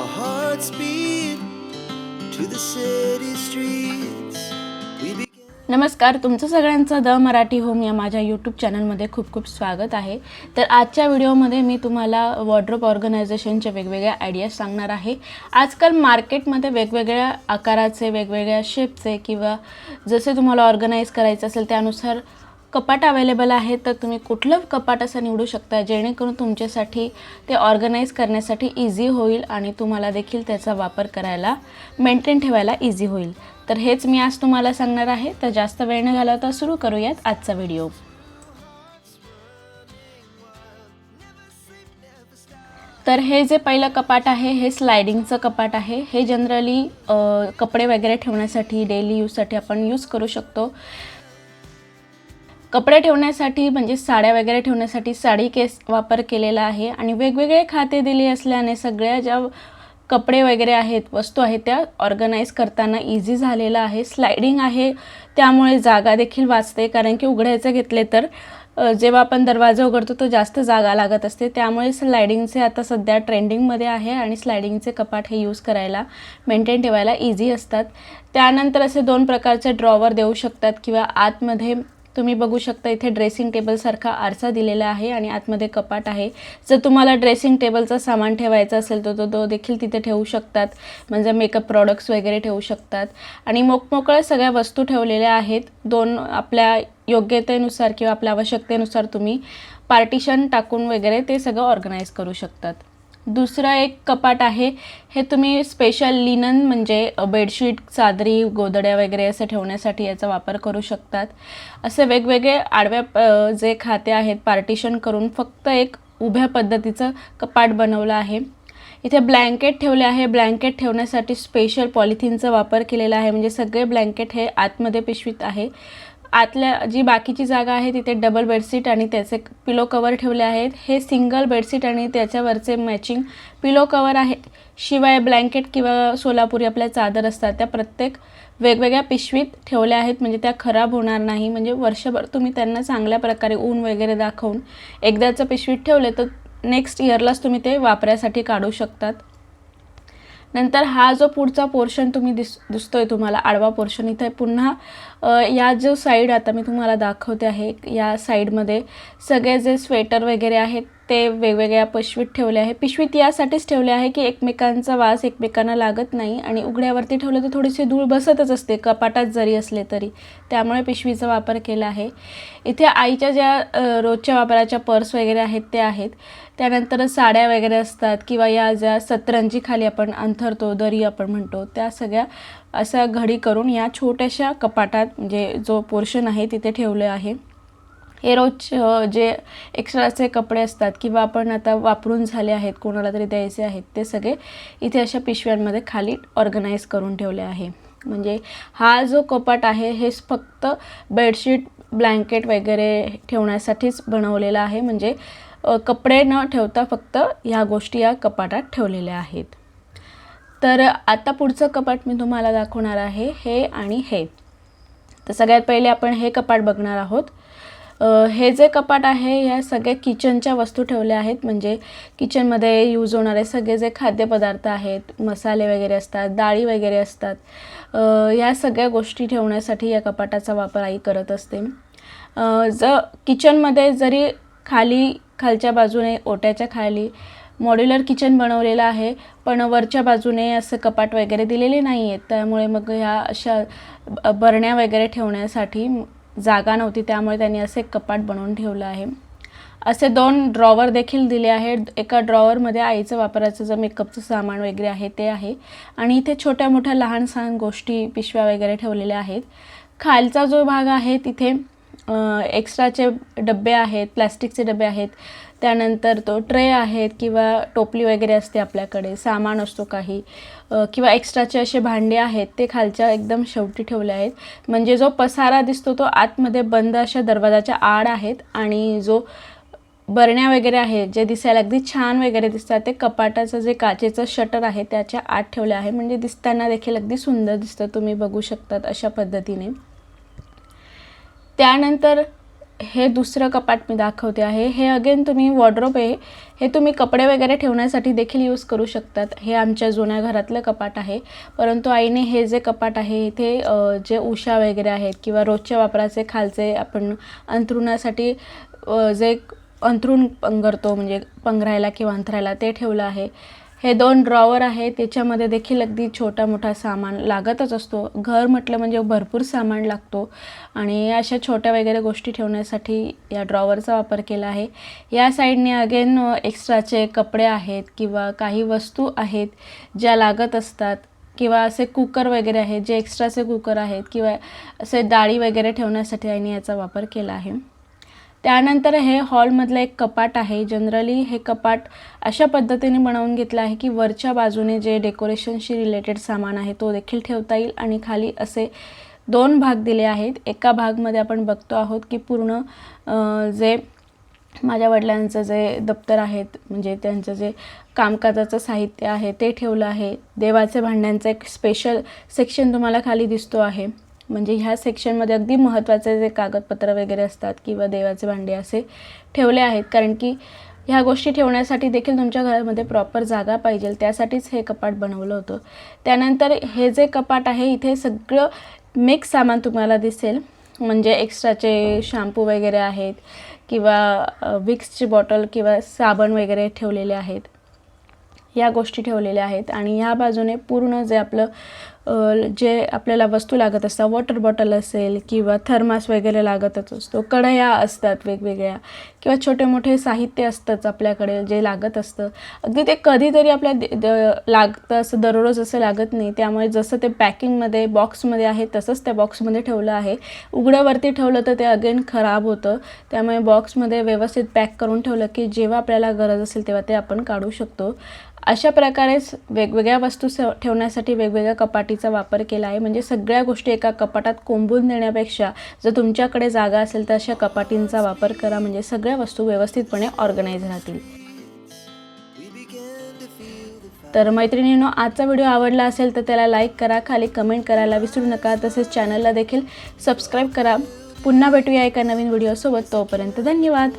Our hearts beat to the city streets. We began. नमस्कार तुमचं सगळ्यांचं द मराठी होम या माझ्या यूट्यूब चॅनलमध्ये खूप खूप स्वागत आहे तर आजच्या व्हिडिओमध्ये मी तुम्हाला वॉर्ड्रोप ऑर्गनायझेशनच्या वेगवेगळ्या आयडियाज सांगणार आहे आजकाल मार्केटमध्ये वेगवेगळ्या आकाराचे वेगवेगळ्या शेपचे किंवा जसे तुम्हाला ऑर्गनाईज करायचं असेल त्यानुसार कपाट अवेलेबल आहे तर तुम्ही कुठलं कपाट असं निवडू शकता जेणेकरून तुमच्यासाठी ते ऑर्गनाईज करण्यासाठी इझी होईल आणि तुम्हाला देखील त्याचा वापर करायला मेंटेन ठेवायला इझी होईल. तर हेच मी आज तुम्हाला सांगणार आहे. तर जास्त वेळ न घालवता सुरू करूयात आजचा व्हिडिओ तर हे जे पहिलं कपाट आहे हे स्लायडिंगचं कपाट आहे. हे जनरली कपडे वगैरे ठेवण्यासाठी डेली यूजसाठी आपण यूज करू शकतो. कपडे ठेवण्यासाठी म्हणजे साड्या वगैरे ठेवण्यासाठी साडी केस वापर केलेला आहे आणि वेगवेगळे खाते दिले असल्याने सगळ्या ज्या कपडे वगैरे आहेत वस्तू आहेत त्या ऑर्गनाईज करताना इझी झालेलं आहे. स्लायडिंग आहे त्यामुळे जागा देखील वाचते. कारण की उघडायचं घेतले तर जेव्हा आपण दरवाजा उघडतो तो जास्त जागा लागत असते. त्यामुळे स्लायडिंगचे आता सध्या ट्रेंडिंगमध्ये आहे आणि स्लायडिंगचे कपाट हे यूज करायला मेंटेन ठेवायला इझी असतात. त्यानंतर असे दोन प्रकारचे ड्रॉवर देऊ शकतात किंवा आतमध्ये तुम्ही बघू शकता इथे ड्रेसिंग टेबलसारखा आरसा दिलेला आहे आणि आतमध्ये कपाट आहे. जर तुम्हाला ड्रेसिंग टेबलचं सामान ठेवायचं असेल तर तो तो देखील तिथे ठेवू शकतात. म्हणजे मेकअप प्रॉडक्ट्स वगैरे ठेवू शकतात. आणि मोकमोकळ्या सगळ्या वस्तू ठेवलेल्या आहेत. दोन आपल्या योग्यतेनुसार किंवा आपल्या आवश्यकतेनुसार तुम्ही पार्टिशन टाकून वगैरे ते सगळं ऑर्गनाईज करू शकतात. दुसरं एक कपाट आहे. हे तुम्ही स्पेशल लिनन म्हणजे बेडशीट चादरी गोदड्या वगैरे असं ठेवण्यासाठी याचा वापर करू शकतात. असे वेगवेगळे आडव्या जे खाते आहेत पार्टिशन करून फक्त एक उभ्या पद्धतीचं कपाट बनवलं आहे. इथे ब्लँकेट ठेवले आहे. ब्लँकेट ठेवण्यासाठी स्पेशल पॉलिथिनचा वापर केलेला आहे. म्हणजे सगळे ब्लँकेट हे आतमध्ये पिशवीत आहे. आतल्या जी बाकीची जागा आहे तिथे डबल बेडशीट आणि त्याचे पिलो कवर ठेवले आहेत. हे सिंगल बेडशीट आणि त्याच्यावरचे मॅचिंग पिलो कवर आहेत. शिवाय ब्लँकेट किंवा सोलापुरी आपल्या चादर असतात. त्या प्रत्येक वेगवेगळ्या पिशवीत ठेवल्या आहेत. म्हणजे त्या खराब होणार नाही. म्हणजे वर्षभर तुम्ही त्यांना चांगल्या प्रकारे ऊन वगैरे दाखवून एकदाचं पिशवीत ठेवले तर नेक्स्ट इयरलाच तुम्ही ते वापरायसाठी काढू शकतात. नंतर हा जो पुढचा पोर्शन तुम्ही दिस दिसतोय तुम्हाला आडवा पोर्शन इथे पुन्हा या जो साईड आता मी तुम्हाला दाखवते आहे या साईडमध्ये सगळे जे स्वेटर वगैरे आहेत ते वेगवेगळ्या पिशवीत ठेवले आहे. पिशवीत यासाठीच ठेवले आहे की एकमेकांचा वास एकमेकांना लागत नाही आणि उघड्यावरती ठेवलं तर थोडीशी धूळ बसतच असते कपाटात जरी असले तरी. त्यामुळे पिशवीचा वापर केला आहे. इथे आईच्या ज्या रोजच्या वापराच्या पर्स वगैरे आहेत त्या आहेत. त्यानंतर साड्या वगैरे असतात किंवा या ज्या सतरंजीखाली आपण अंथरतो दरी आपण म्हणतो त्या सगळ्या अशा घडी करून या छोट्याशा कपाटात म्हणजे जो पोर्शन आहे तिथे ठेवलं आहे. हे रोज जे एक्स्ट्राचे कपडे असतात किंवा आपण आता वापरून झाले आहेत कोणाला तरी द्यायचे आहेत ते सगळे इथे अशा पिशव्यांमध्ये खाली ऑर्गनाईज करून ठेवले आहे. म्हणजे हा जो कपाट आहे हे फक्त बेडशीट ब्लँकेट वगैरे ठेवण्यासाठीच बनवलेला आहे. म्हणजे कपडे न ठेवता फक्त ह्या गोष्टी या कपाटात ठेवलेल्या आहेत. तर आता पुढचं कपाट मी तुम्हाला दाखवणार आहे हे आणि हे. तर सगळ्यात पहिले आपण हे कपाट बघणार आहोत. हे जे कपाट आहे ह्या सगळ्या किचनच्या वस्तू ठेवल्या आहेत. म्हणजे किचनमध्ये यूज होणारे सगळे जे खाद्यपदार्थ आहेत मसाले वगैरे असतात डाळी वगैरे असतात. या सगळ्या गोष्टी ठेवण्यासाठी या कपाटाचा वापर आई करत असते. ज किचनमध्ये जरी खाली खालच्या बाजूने ओट्याच्या खाली मॉड्युलर किचन बनवलेलं आहे पण वरच्या बाजूने असं कपाट वगैरे दिलेले नाही आहेत त्यामुळे मग ह्या अशा बरण्या वगैरे ठेवण्यासाठी जागा नव्हती त्यामुळे त्यांनी असे एक कपाट बनवून ठेवलं आहे. असे दोन ड्रॉवर देखील दिले आहेत. एका ड्रॉवरमध्ये आईचं वापराचं जे मेकअपचं सामान वगैरे आहे ते आहे. आणि इथे छोट्या मोठ्या लहान सहान गोष्टी पिशव्या वगैरे ठेवलेल्या आहेत. खालचा जो भाग आहे तिथे एक्स्ट्राचे डबे आहेत प्लॅस्टिकचे डबे आहेत. त्यानंतर तो ट्रे आहेत किंवा टोपली वगैरे असते आपल्याकडे सामान असतो काही. किंवा एक्स्ट्राचे असे भांडे आहेत ते खालच्या एकदम शेवटी ठेवले आहेत. म्हणजे जो पसारा दिसतो तो आतमध्ये बंद अशा दरवाजाच्या आड आहेत आणि जो बरण्या वगैरे आहेत जे दिसायला अगदी छान वगैरे दिसतात ते कपाटाचं जे काचेचं शटर आहे त्याच्या आत ठेवले आहे. म्हणजे दिसताना देखील अगदी सुंदर दिसतं तुम्ही बघू शकतात अशा पद्धतीने. त्यानंतर हे दुसरं कपाट मी दाखवते आहे. हे अगेन तुम्ही वॉर्ड्रोब आहे. हे तुम्ही कपडे वगैरे ठेवण्यासाठी देखील यूज करू शकतात. हे आमच्या जुन्या घरातलं कपाट आहे. परंतु आईने हे जे कपाट आहे इथे जे उषा वगैरे आहेत किंवा रोजच्या वापराचे खालचे आपण अंथरुणासाठी जे अंथरूण पंगरतो म्हणजे पंगरायला किंवा अंथरायला ते ठेवलं आहे. हे दोन ड्रॉवर आहे त्याच्यामध्ये देखील अगदी छोटा मोठा सामान लागतच असतो. घर म्हटलं म्हणजे भरपूर सामान लागतो आणि अशा छोट्या वगैरे गोष्टी ठेवण्यासाठी या ड्रॉवरचा वापर केला आहे. या साईडने अगेन एक्स्ट्राचे कपडे आहेत किंवा काही वस्तू आहेत ज्या लागत असतात किंवा असे कुकर वगैरे आहेत जे एक्स्ट्राचे कुकर आहेत किंवा असे डाळी वगैरे ठेवण्यासाठी आईने याचा वापर केला आहे. त्यानंतर हे हॉलमधलं एक कपाट आहे. जनरली हे कपाट अशा पद्धतीने बनवून घेतलं आहे की वरच्या बाजूने जे डेकोरेशनशी रिलेटेड सामान आहे तो देखील ठेवता येईल आणि खाली असे दोन भाग दिले आहेत. एका भागमध्ये आपण बघतो आहोत की पूर्ण जे माझ्या वडिलांचं जे दप्तर आहेत म्हणजे त्यांचं जे कामकाजाचं साहित्य आहे ते ठेवलं आहे. देवाचे भांड्यांचं एक स्पेशल सेक्शन तुम्हाला खाली दिसतो आहे. म्हणजे ह्या सेक्शनमध्ये अगदी महत्त्वाचे जे कागदपत्र वगैरे असतात किंवा देवाचे भांडे असे ठेवले आहेत. कारण की ह्या गोष्टी ठेवण्यासाठी देखील तुमच्या घरामध्ये प्रॉपर जागा पाहिजे. त्यासाठीच हे कपाट बनवलं होतं. त्यानंतर हे जे कपाट आहे इथे सगळं मिक्स सामान तुम्हाला दिसेल. म्हणजे एक्स्ट्राचे शॅम्पू वगैरे आहेत किंवा विक्सची बॉटल किंवा साबण वगैरे ठेवलेले आहेत. या गोष्टी ठेवलेल्या आहेत. आणि ह्या बाजूने पूर्ण जे आपलं जे आपल्याला वस्तू लागत असतात वॉटर बॉटल असेल किंवा थर्मास वगैरे लागतच असतो कढया असतात वेगवेगळ्या किंवा छोटे मोठे साहित्य असतंच आपल्याकडे जे लागत असतं. अगदी ते कधीतरी आपल्या द- द- लागतं असं दररोज असं लागत नाही. त्यामुळे जसं ते पॅकिंगमध्ये बॉक्समध्ये आहे तसंच त्या बॉक्समध्ये ठेवलं आहे. उघड्यावरती ठेवलं तर ते अगेन खराब होतं. त्यामुळे बॉक्समध्ये व्यवस्थित पॅक करून ठेवलं की जेव्हा आपल्याला गरज असेल तेव्हा ते आपण काढू शकतो. अशा प्रकारेच वेगवेगळ्या वस्तू ठेवण्यासाठी वेगवेगळ्या कपाटी वापर केला आहे. म्हणजे सगळ्या गोष्टी एका कपाटात कोंबून देण्यापेक्षा जर तुमच्याकडे जागा असेल तर अशा कपाटींचा वापर करा. म्हणजे सगळ्या वस्तू व्यवस्थितपणे ऑर्गनाईज राहतील. तर मैत्रिणींनो आजचा व्हिडिओ आवडला असेल तर त्याला लाईक करा. खाली कमेंट करायला विसरू नका. तसेच चॅनलला देखील सबस्क्राईब करा. पुन्हा भेटूया एका नवीन व्हिडिओसोबत तोपर्यंत धन्यवाद.